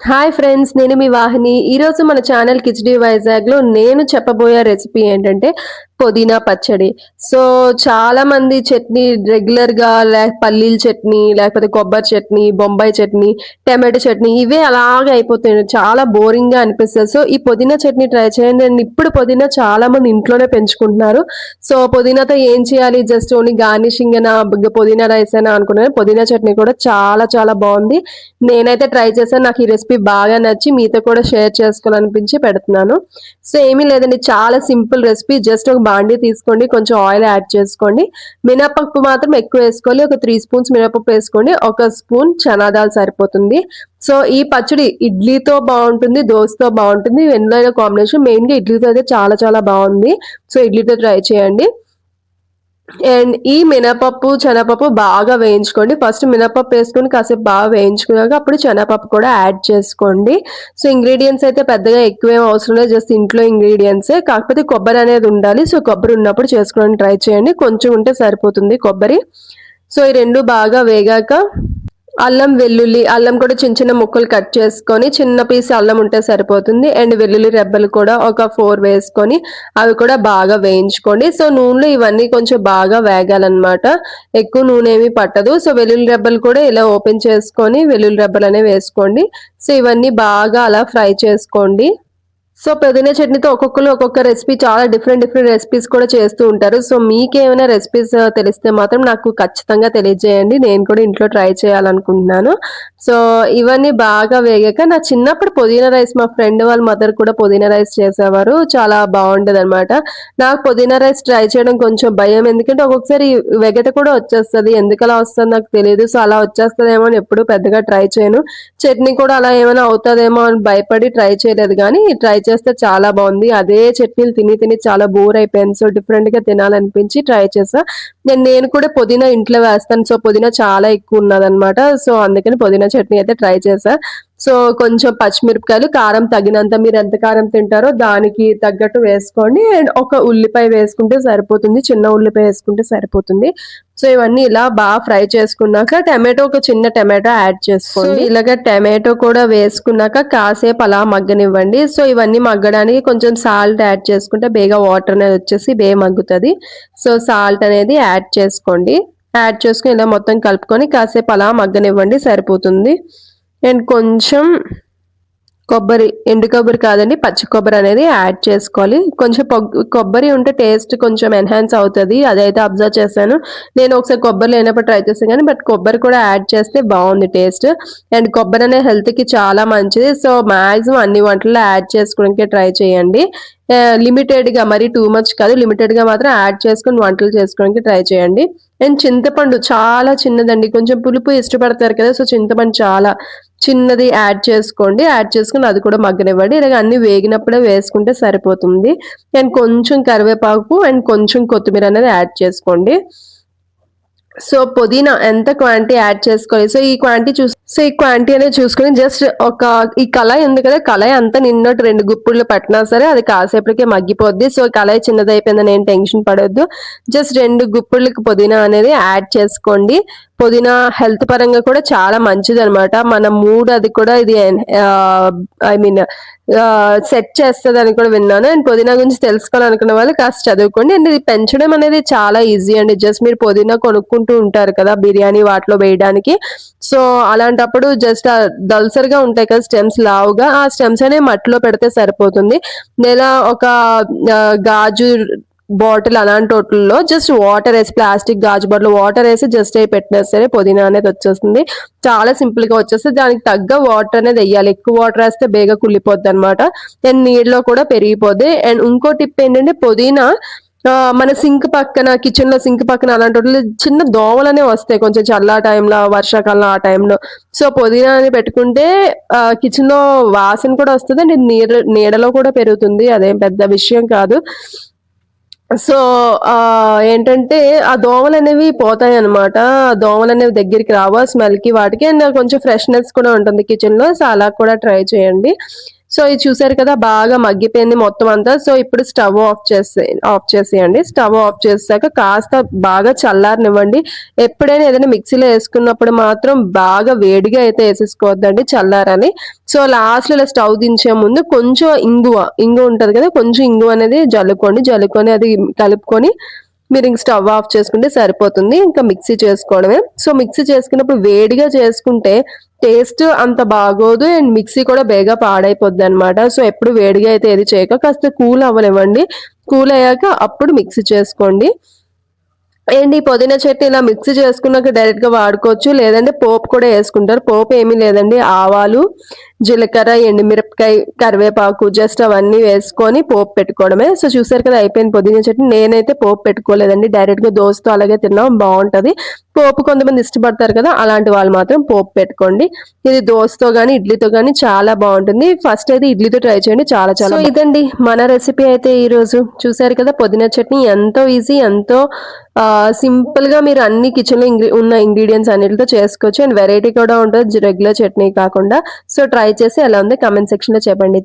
Hi friends నేను మీ వాహిని. ఈరోజు మన ఛానల్ కిచడీ వైజాగ్లో నేను చెప్పబోయే రెసిపీ ఏంటంటే పుదీనా పచ్చడి. సో చాలా మంది చట్నీ రెగ్యులర్గా గా పల్లీల చట్నీ లేకపోతే కొబ్బరి చట్నీ బొంబాయి చట్నీ టమాటో చట్నీ ఇవే అలాగే అయిపోతాయి. చాలా బోరింగ్గా అనిపిస్తుంది. సో ఈ పుదీనా చట్నీ ట్రై చేయండి. అండ్ ఇప్పుడు పుదీనా చాలా మంది ఇంట్లోనే పెంచుకుంటున్నారు. సో పుదీనాతో ఏం చేయాలి? జస్ట్ ఓన్లీ గార్నిషింగ్ అయినా పుదీనా రైస్ అయినా అనుకున్నాను. పుదీనా చట్నీ కూడా చాలా చాలా బాగుంది. నేనైతే ట్రై చేశాను. నాకు ఈ రెసిపీ బాగా నచ్చి మీతో కూడా షేర్ చేసుకోవాలనిపించి పెడుతున్నాను. సో ఏమీ లేదండి. చాలా సింపుల్ రెసిపీ. జస్ట్ ఒక బాండీ తీసుకోండి కొంచెం ఆయిల్ యాడ్ చేసుకోండి. మినపప్పు మాత్రం ఎక్కువ వేసుకోవాలి. ఒక త్రీ స్పూన్స్ మినపప్పు వేసుకోండి. ఒక స్పూన్ చనాదాలు సరిపోతుంది. సో ఈ పచ్చడి ఇడ్లీతో బాగుంటుంది దోశతో బాగుంటుంది. వెన్నైనా కాంబినేషన్ మెయిన్గా ఇడ్లీతో అయితే చాలా చాలా బాగుంది. సో ఇడ్లీతో ట్రై చేయండి. అండ్ ఈ మినపప్పు శనగపప్పు బాగా వేయించుకోండి. ఫస్ట్ మినపప్పు వేసుకొని కాసేపు బాగా వేయించుకున్నాక అప్పుడు శనగపప్పు కూడా యాడ్ చేసుకోండి. సో ఇంగ్రీడియంట్స్ అయితే పెద్దగా ఎక్కువేం అవసరం లేదు. జస్ట్ ఇంట్లో ఇంగ్రీడియంట్సే కాకపోతే కొబ్బరి అనేది ఉండాలి. సో కొబ్బరి ఉన్నప్పుడు చేసుకోవడానికి ట్రై చేయండి. కొంచెం ఉంటే సరిపోతుంది కొబ్బరి. సో ఈ రెండు బాగా వేగాక అల్లం వెల్లుల్లి అల్లం కూడా చిన్న చిన్న ముక్కలు కట్ చేసుకొని చిన్న పీస్ అల్లం ఉంటే సరిపోతుంది. అండ్ వెల్లుల్లి రెబ్బలు కూడా ఒక ఫోర్ వేసుకొని అవి కూడా బాగా వేయించుకోండి. సో నూనెలో ఇవన్నీ కొంచెం బాగా వేగాలన్నమాట. ఎక్కువ నూనె ఏమి పట్టదు. సో వెల్లుల్లి రెబ్బలు కూడా ఇలా ఓపెన్ చేసుకొని వెల్లుల్లి రెబ్బలు అనేవి వేసుకోండి. సో ఇవన్నీ బాగా అలా ఫ్రై చేసుకోండి. సో పుదీనా చట్నీతో ఒక్కొక్కరు ఒక్కొక్క రెసిపీ చాలా డిఫరెంట్ డిఫరెంట్ రెసిపీస్ కూడా చేస్తూ ఉంటారు. సో మీకేమైనా రెసిపీస్ తెలిస్తే మాత్రం నాకు ఖచ్చితంగా తెలియజేయండి. నేను కూడా ఇంట్లో ట్రై చేయాలనుకుంటున్నాను. సో ఇవన్నీ బాగా వేగాక నా చిన్నప్పుడు పుదీనా రైస్ మా ఫ్రెండ్ వాళ్ళ మదర్ కూడా పుదీనా రైస్ చేసేవారు. చాలా బాగుండేది అనమాట నాకు పుదీనా రైస్ ట్రై చేయడం కొంచెం భయం. ఎందుకంటే ఒక్కొక్కసారి వెగట కూడా వచ్చేస్తుంది. ఎందుకలా వస్తుంది నాకు తెలియదు సో అలా వచ్చేస్తుందేమో అని ఎప్పుడు పెద్దగా ట్రై చేయను. చట్నీ కూడా అలా ఏమైనా అవుతుందేమో అని భయపడి ట్రై చేయలేదు. కానీ ట్రై చేస్తే చాలా బాగుంది. అదే చట్నీలు తిని తిని చాలా బోర్ అయిపోయింది సో డిఫరెంట్గా తినాలనిపించి ట్రై చేసా. నేను నేను కూడా పుదీనా ఇంట్లో వేస్తాను. సో పుదీనా చాలా ఎక్కువ ఉన్నదన్నమాట. సో అందుకని పుదీనా చట్నీ అయితే ట్రై చేసా. సో కొంచెం పచ్చిమిరపకాయలు కారం తగినంత మీరు ఎంత కారం తింటారో దానికి తగ్గట్టు వేసుకోండి. అండ్ ఒక ఉల్లిపాయ వేసుకుంటే సరిపోతుంది చిన్న ఉల్లిపాయ వేసుకుంటే సరిపోతుంది. సో ఇవన్నీ ఇలా బాగా ఫ్రై చేసుకున్నాక టమాటో ఒక చిన్న టమాటో యాడ్ చేసుకోండి. ఇలాగ టమాటో కూడా వేసుకున్నాక కాసేపు అలా మగ్గనివ్వండి. సో ఇవన్నీ మగ్గడానికి కొంచెం సాల్ట్ యాడ్ చేసుకుంటే బేగా వాటర్ అనేది వచ్చేసి బే మగ్గుతుంది. సో సాల్ట్ అనేది యాడ్ చేసుకోండి. యాడ్ చేసుకుని ఇలా మొత్తం కలుపుకొని కాసేపు అలా మగ్గనివ్వండి సరిపోతుంది. అండ్ కొంచెం కొబ్బరి ఎండు కొబ్బరి కాదండి పచ్చి కొబ్బరి అనేది యాడ్ చేసుకోవాలి. కొంచెం కొబ్బరి ఉంటే టేస్ట్ కొంచెం ఎన్హాన్స్ అవుతుంది. అదైతే అబ్జర్వ్ చేశాను. నేను ఒకసారి కొబ్బరి లేనప్పుడు ట్రై చేస్తాను కానీ బట్ కొబ్బరి కూడా యాడ్ చేస్తే బాగుంది టేస్ట్. అండ్ కొబ్బరి అనే హెల్త్కి చాలా మంచిది. సో మ్యాక్సిమం అన్ని వంటల్లో యాడ్ చేసుకోవడానికి ట్రై చేయండి. లిమిటెడ్గా మరి టూ మచ్ కాదు లిమిటెడ్గా మాత్రం యాడ్ చేసుకుని వంటలు చేసుకోవడానికి ట్రై చేయండి. అండ్ చింతపండు చాలా చిన్నదండి. కొంచెం పులుపు ఇష్టపడతారు కదా సో చింతపండు చాలా చిన్నది యాడ్ చేసుకోండి. యాడ్ చేసుకుని అది కూడా మగ్గనివ్వండి. ఇలాగ అన్ని వేగినప్పుడే వేసుకుంటే సరిపోతుంది. అండ్ కొంచెం కరివేపాకు అండ్ కొంచెం కొత్తిమీర అనేది యాడ్ చేసుకోండి. సో పుదీనా ఎంత క్వాంటిటీ యాడ్ చేసుకోవాలి? సో ఈ క్వాంటిటీ చూసి సో ఈ క్వాంటిటీ అనేది చూసుకుని జస్ట్ ఒక ఈ కళాయి ఉంది కదా కళాయి అంతా నిన్నటి రెండు గుప్పుళ్ళు పట్టినా సరే అది కాసేపటికే మగ్గిపోద్ది. సో కళాయి చిన్నదైపోయిందని ఏం టెన్షన్ పడొద్దు. జస్ట్ రెండు గుప్పుళ్ళకి పుదీనా అనేది యాడ్ చేసుకోండి. పుదీనా హెల్త్ పరంగా కూడా చాలా మంచిది అనమాట మన మూడ్ అది కూడా ఇది ఐ మీన్ సెట్ చేస్తుంది అని కూడా విన్నాను. అండ్ పుదీనా గురించి తెలుసుకోవాలనుకున్న వాళ్ళు కాస్త చదువుకోండి. అండ్ ఇది పెంచడం అనేది చాలా ఈజీ అండి. జస్ట్ మీరు పుదీనా కొనుక్కుంటూ ఉంటారు కదా బిర్యానీ వాటిలో వేయడానికి. సో అలాంటప్పుడు జస్ట్ దల్సరిగా ఉంటాయి కదా స్టెమ్స్ లావుగా ఆ స్టెమ్స్ అనేవి మట్టిలో పెడితే సరిపోతుంది. లేదా ఒక గాజు బాటిల్ అలాంటి వాటిల్లో జస్ట్ వాటర్ వేసి ప్లాస్టిక్ గాజు బాటిల్ వాటర్ వేసి జస్ట్ అవి పెట్టినా సరే పుదీనా అనేది వచ్చేస్తుంది. చాలా సింపుల్గా వచ్చేస్తే దానికి తగ్గ వాటర్ అనేది వేయాలి. ఎక్కువ వాటర్ వేస్తే బేగా కుళ్ళిపోద్ది అనమాట అండ్ నీళ్ళలో కూడా పెరిగిపోద్ది. అండ్ ఇంకో టిప్ ఏంటంటే పుదీనా మన సింక్ పక్కన కిచెన్లో సింక్ పక్కన అలాంటి చిన్న దోమలనే వస్తాయి. కొంచెం చల్ల టైంలో వర్షాకాలం ఆ టైంలో సో పుదీనా అని పెట్టుకుంటే కిచెన్లో వాసన కూడా వస్తుంది. అండ్ నీడ నీడలో కూడా పెరుగుతుంది. అదేం పెద్ద విషయం కాదు. సో ఏంటంటే ఆ దోమలు అనేవి పోతాయి అనమాట దోమలు అనేవి దగ్గరికి రావు స్మెల్కి వాటికి. అండ్ కొంచెం ఫ్రెష్నెస్ కూడా ఉంటుంది కిచెన్లో సో అలా కూడా ట్రై చేయండి. సో ఇది చూసారు కదా బాగా మగ్గిపోయింది మొత్తం అంతా. సో ఇప్పుడు స్టవ్ ఆఫ్ చేసే ఆఫ్ చేసేయండి. స్టవ్ ఆఫ్ చేసాక కాస్త బాగా చల్లారనివ్వండి. ఎప్పుడైనా ఏదైనా మిక్సీలో వేసుకున్నప్పుడు మాత్రం బాగా వేడిగా అయితే వేసేసుకోవద్దండి చల్లారని. సో లాస్ట్ ఇలా స్టవ్ దించే ముందు కొంచెం ఇంగువ ఇంగువ ఉంటుంది కదా కొంచెం ఇంగువ అనేది జల్లుకోండి. జల్లుకొని అది కలుపుకొని మీరు ఇంక స్టవ్ ఆఫ్ చేసుకుంటే సరిపోతుంది. ఇంకా మిక్సీ చేసుకోవడమే. సో మిక్సీ చేసుకున్నప్పుడు వేడిగా చేసుకుంటే టేస్ట్ అంత బాగోదు. అండ్ మిక్సీ కూడా బేగా పాడైపోద్ది అనమాట సో ఎప్పుడు వేడిగా అయితే ఏది చేయక కాస్త కూల్ అవ్వనివ్వండి. కూల్ అయ్యాక అప్పుడు మిక్సీ చేసుకోండి. అండ్ ఈ పుదీనా చట్నీ ఇలా మిక్సీ చేసుకున్నాక డైరెక్ట్గా వాడుకోవచ్చు. లేదంటే పోపు కూడా వేసుకుంటారు. పోపు ఏమీ లేదండి. ఆవాలు జీలకర్ర ఎండుమిరపకాయ కరివేపాకు జస్ట్ అవన్నీ వేసుకొని పోపు పెట్టుకోవడమే. సో చూసారు కదా అయిపోయింది పుదీనా చట్నీ. నేనైతే పోపు పెట్టుకోలేదండి. డైరెక్ట్గా దోశతో అలాగే తిన్నాం బాగుంటది. పోపు కొంతమంది ఇష్టపడతారు కదా అలాంటి వాళ్ళు మాత్రం పోపు పెట్టుకోండి. ఇది దోశతో గానీ ఇడ్లీతో గానీ చాలా బాగుంటుంది. ఫస్ట్ అయితే ఇడ్లీతో ట్రై చేయండి. చాలా చాలా ఇదండి మన రెసిపీ అయితే ఈ రోజు చూసారు కదా పుదీనా చట్నీ ఎంతో ఈజీ ఎంతో సింపుల్గా మీరు అన్ని కిచెన్లో ఇంగ్రీ ఉన్న ఇంగ్రీడియంట్స్ అన్నిటితో చేసుకోవచ్చు. అండ్ వెరైటీ కూడా ఉంటుంది రెగ్యులర్ చట్నీ కాకుండా. సో ట్రై చేసి ఎలా ఉంది. కామెంట్ సెక్షన్లో చెప్పండి.